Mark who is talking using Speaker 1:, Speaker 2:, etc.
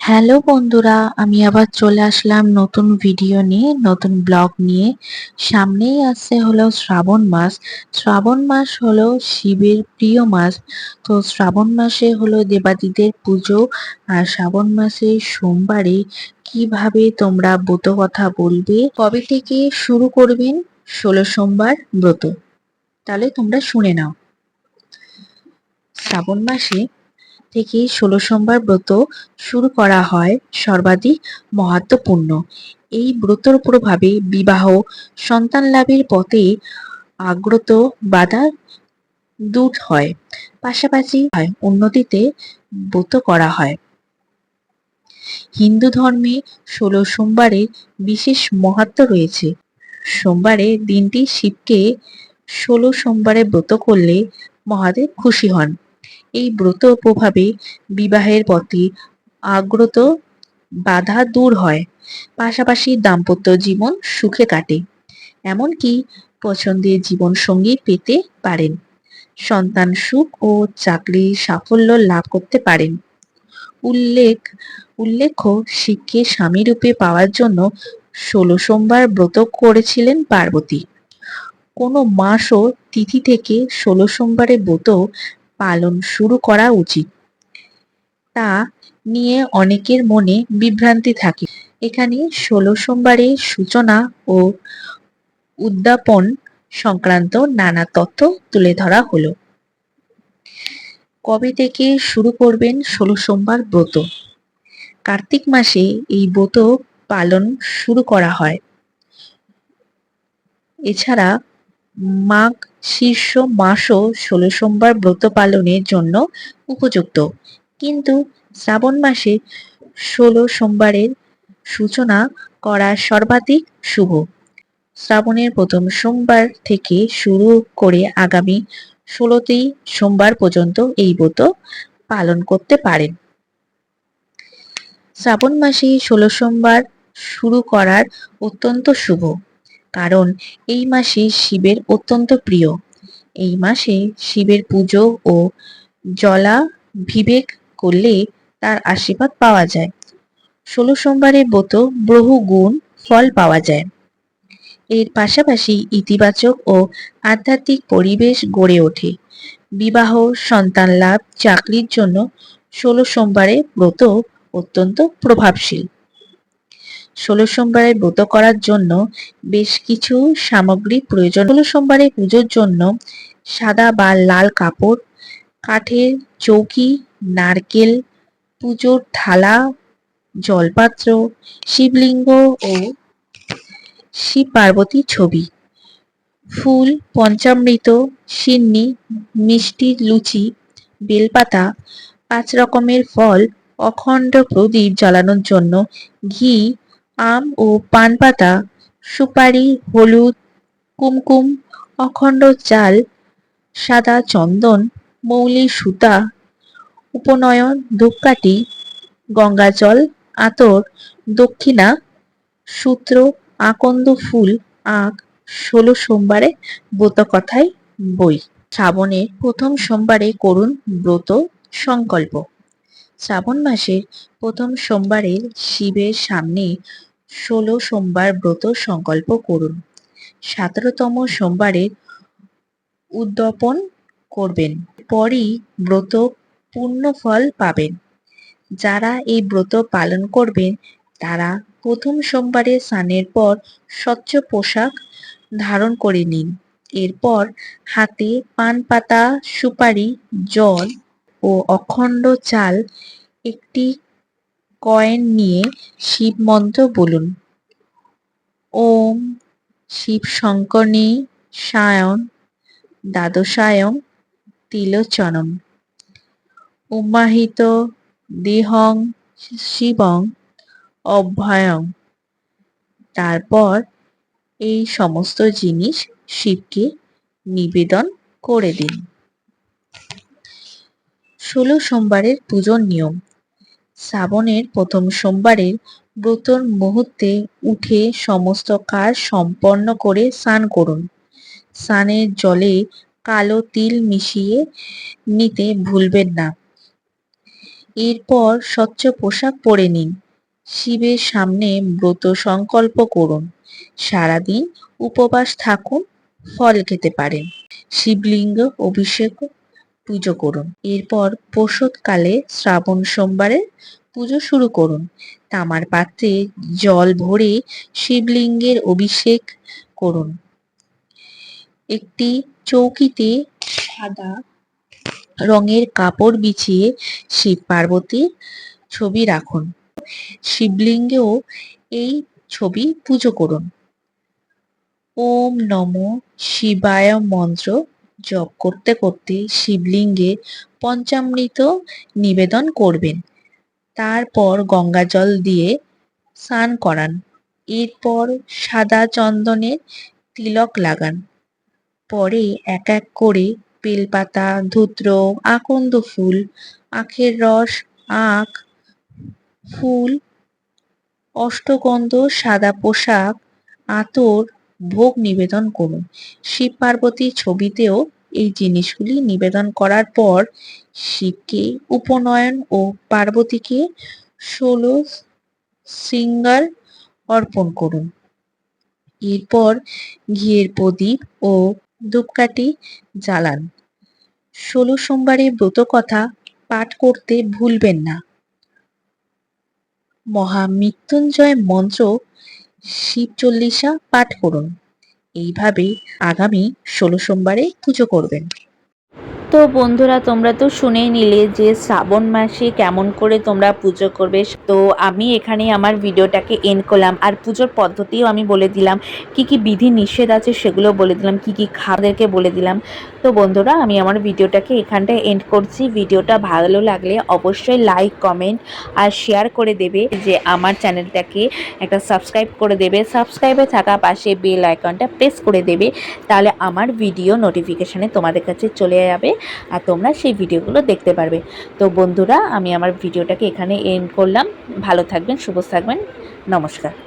Speaker 1: Hello বন্ধুরা, আমি আবার চলে আসলাম নতুন ভিডিও নিয়ে, নতুন ব্লগ নিয়ে। সামনেই আসছে হলো শ্রাবণ মাস। শ্রাবণ মাস হলো শিবের প্রিয় মাস। তো শ্রাবণ মাসে হলো দেবাদিদের পুজো আর শ্রাবণ মাসে সোমবারে কীভাবে তোমরা ব্রত কথা বলবে, কবে থেকে শুরু করবেন, ষোলো সোমবার ব্রত। তাহলে তোমরা শুনে নাও। শ্রাবণ মাসে থেকে ষোলো সোমবার ব্রত শুরু করা হয় সর্বাধিক মহাত্মপূর্ণ। এই ব্রতর প্রভাবে বিবাহ, সন্তান লাভের পথে আগ্রত বাধা দূর হয়। পাশাপাশি হয় উন্নতিতে ব্রত করা হয়। হিন্দু ধর্মে ষোলো সোমবারের বিশেষ মহাত্ম রয়েছে। সোমবারে দিনটি শিবকে ষোলো সোমবারে ব্রত করলে মহাদেব খুশি হন। এই ব্রত প্রভাবে বিবাহের পথে আগ্রত বাধা দূর হয়। পাশাপাশি দাম্পত্য জীবন সুখে কাটে, এমনকি পছন্দের জীবন সঙ্গী পেতে পারেন। সন্তান সুখ ও চাকরি সাফল্য লাভ করতে পারেন। উল্লেখ, উল্লেখ্য শিবকে স্বামীরূপে পাওয়ার জন্য ষোলো সোমবার ব্রত করেছিলেন পার্বতী। কোনো মাস ও তিথি থেকে ষোলো সোমবারে ব্রত পালন শুরু করা উচিত। তা নিয়ে অনেকের মনে বিভ্রান্তি থাকে। এখানে ষোলো সোমবারের সূচনা ও উদ্যাপন সংক্রান্ত নানা তথ্য তুলে ধরা হলো। কবে থেকে শুরু করবেন ষোলো সোমবার ব্রত? কার্তিক মাসে এই ব্রত পালন শুরু করা হয়। এছাড়া মাঘ শীর্ষ মাসও ষোলো সোমবার ব্রত পালনের জন্য উপযুক্ত। কিন্তু শ্রাবণ মাসে ষোলো সোমবারের সূচনা করা সর্বাধিক শুভ। শ্রাবণের প্রথম সোমবার থেকে শুরু করে আগামী ষোলোটি সোমবার পর্যন্ত এই ব্রত পালন করতে পারেন। শ্রাবণ মাসে ষোলো সোমবার শুরু করার অত্যন্ত শুভ। কারণ এই মাসে শিবের অত্যন্ত প্রিয়। এই মাসে শিবের পুজো ও জলা বিবেক করলে তার আশীর্বাদ পাওয়া যায়। ষোলো সোমবারে ব্রত বহু গুণ ফল পাওয়া যায়। এর পাশাপাশি ইতিবাচক ও আধ্যাত্মিক পরিবেশ গড়ে ওঠে। বিবাহ সন্তান লাভ চাকরির জন্য ষোলো সোমবারে ব্রত অত্যন্ত প্রভাবশীল। ষোলো সোমবারে ব্রত করার জন্য বেশ কিছু সামগ্রী প্রয়োজন। ষোলো সোমবারে পুজোর জন্য সাদা বা লাল কাপড়, কাঠের চৌকি, নারকেল, পুজোর থালা, জলপাত্র, শিবলিঙ্গ ও শিব পার্বতী ছবি। ফুল, পঞ্চামৃত, সিন্নি, মিষ্টি, লুচি, বেলপাতা, পাঁচ রকমের ফল, অখণ্ড প্রদীপ জ্বালানোর জন্য ঘি আম ও পান পাতা সুপারি, হলুদ, কুমকুম, অখণ্ড চাল, সাদা চন্দন, মৌলি সুতা, উপনয়ন, ধূপকাঠি, গঙ্গাজল, আতর, দক্ষিণা, সূত্র, আকন্দ ফুল, আখ, ষোলো সোমবারে ব্রত কথায় বই। শ্রাবণের প্রথম সোমবারে করুন ব্রত সংকল্প। শ্রাবণ মাসের প্রথম সোমবারের শিবের সামনে ষোলো সোমবার ব্রত সংকল্প করুন। সতেরোতম সোমবারে উদ্যাপন করবেন। পরই ব্রত পূর্ণ ফল পাবেন। যারা এই ব্রত পালন করবেন, তারা প্রথম সোমবারে স্নানের পর স্বচ্ছ পোশাক ধারণ করে নিন। এরপর হাতে পান পাতা সুপারি, জল ও অখণ্ড চাল একটি কয়েন নিয়ে শিব মন্ত্র বলুন। ওম শিব শঙ্করী সায়ন দ্বাদশায়ং তিলোচনম। উমাহিত দেহং শিবং অভয়ং তারপর এই সমস্ত জিনিস শিবকে নিবেদন করে দিন। ষোলো সোমবারের পুজোর নিয়ম। শ্রাবণের প্রথম সোমবারের ব্রতর মুহূর্তে উঠে সমস্ত কাজ সম্পন্ন করে স্নান করুন। স্নানের জলে কালো তিল মিশিয়ে নিতে ভুলবেন না। এরপর স্বচ্ছ পোশাক পরে নিন। শিবের সামনে ব্রত সংকল্প করুন। সারাদিন উপবাস থাকুন, ফল খেতে পারেন। শিবলিঙ্গ অভিষেক পুজো করুন। এরপর প্রসূতকালে শ্রাবণ সোমবারে পুজো শুরু করুন। তামার পাত্রে জল ভরে শিবলিঙ্গের অভিষেক করুন। একটি চৌকিতে সাদা রঙের কাপড় বিছিয়ে শিব পার্বতীর ছবি রাখুন। শিবলিঙ্গেও এই ছবি পুজো করুন। ওম নম শিবায় মন্ত্র জপ করতে করতে শিবলিঙ্গে পঞ্চামৃত নিবেদন করবেন। তারপর গঙ্গা জল দিয়ে স্নান করান। এরপর সাদা চন্দনের তিলক লাগান। পরে এক এক করে বেলপাতা, ধূত্র, আকন্দ ফুল, আখের রস, আখ, ফুল, অষ্টগন্ধ, সাদা পোশাক, আতর ভোগ নিবেদন করুন। শিব পার্বতীর ছবিতেও এই জিনিসগুলি নিবেদন করার পর শিবকে উপনয়ন ও পার্বতীকে ষোলো সিঙ্গার অর্পণ করুন। এরপর ঘিয়ের প্রদীপ ও ধূপকাঠি জ্বালান। ষোলো সোমবারের ব্রত কথা পাঠ করতে ভুলবেন না। মহামৃত্যুঞ্জয় মন্ত্র শিব চল্লিশা পাঠ করুন। এইভাবে আগামী ষোলো সোমবারে পুজো করবেন।
Speaker 2: তো বন্ধুরা, তোমরা তো শুনেই নিলে যে শ্রাবণ মাসে কেমন করে তোমরা পুজো করবে। তো আমি এখানে আমার ভিডিওটাকে এন্ড করলাম। আর পুজোর পদ্ধতিও আমি বলে দিলাম। কি কি বিধি নিষেধ আছে সেগুলো বলে দিলাম। কি কি খাদেরকে বলে দিলাম। তো বন্ধুরা, আমি আমার ভিডিওটাকে এখানটায় এন্ড করছি। ভিডিওটা ভালো লাগলে অবশ্যই লাইক কমেন্ট আর শেয়ার করে দেবে যে আমার চ্যানেলটাকে একটা সাবস্ক্রাইব করে দেবে। সাবস্ক্রাইবে থাকা পাশে বেল আইকনটা প্রেস করে দেবে। তাহলে আমার ভিডিও নোটিফিকেশানে তোমাদের কাছে চলে যাবে। আর তোমরা সেই ভিডিওগুলো দেখতে পারবে। তো বন্ধুরা, আমি আমার ভিডিওটাকে এখানে এন্ড করলাম। ভালো থাকবেন, শুভ থাকবেন। নমস্কার।